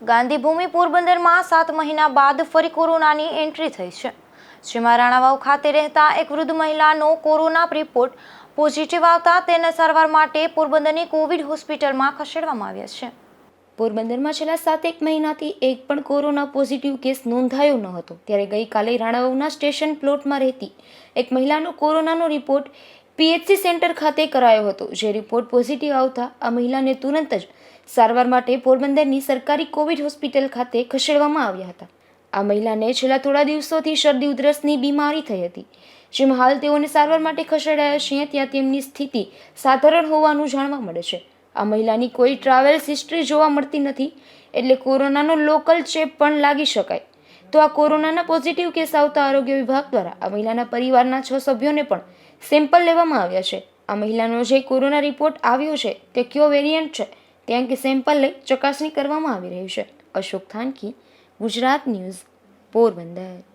ગાંધીભૂમિ પોરબંદરમાં સાત મહિના બાદ ફરી કોરોનાની એન્ટ્રી થઈ છે. જેમાં રાણાવાવ ખાતે રહેતા એક વૃદ્ધ મહિલાનો કોરોના રિપોર્ટ પોઝિટિવ આવતા તેને સારવાર માટે પોરબંદરની કોવિડ હોસ્પિટલમાં ખસેડવામાં આવ્યા છે. પોરબંદરમાં છેલ્લા સાત એક મહિનાથી એક પણ કોરોના પોઝિટિવ કેસ નોંધાયો ન હતો. ત્યારે ગઈકાલે રાણાવાવના સ્ટેશન પ્લોટમાં રહેતી એક મહિલાનો કોરોનાનો રિપોર્ટ પીએચસી સેન્ટર ખાતે કરાયો હતો, જે રિપોર્ટ પોઝિટિવ આવતા આ મહિલાને તુરંત જ સારવાર માટે પોરબંદરની સરકારી કોવિડ હોસ્પિટલ ખાતે ખસેડવામાં આવ્યા હતા. આ મહિલાને છેલ્લા થોડા દિવસોથી શરદી, ઉધરસની બીમારી થઈ હતી, જેમાં હાલ તેઓને સારવાર માટે ખસેડાયા છે, ત્યાં તેમની સ્થિતિ સાધારણ હોવાનું જાણવા મળે છે. આ મહિલાની કોઈ ટ્રાવેલ્સ હિસ્ટ્રી જોવા મળતી નથી, એટલે કોરોનાનો લોકલ ચેપ પણ લાગી શકાય. તો આ કોરોનાના પોઝિટિવ કેસ આવતા આરોગ્ય વિભાગ દ્વારા આ મહિલાના પરિવારના છ સભ્યોને પણ સેમ્પલ લેવામાં આવ્યા છે. આ મહિલાનો જે કોરોના રિપોર્ટ આવ્યો છે તે કયો વેરિયન્ટ છે તે અંગે સેમ્પલ લઈ ચકાસણી કરવામાં આવી રહી છે. અશોક થાનકી, ગુજરાત ન્યૂઝ, પોરબંદર.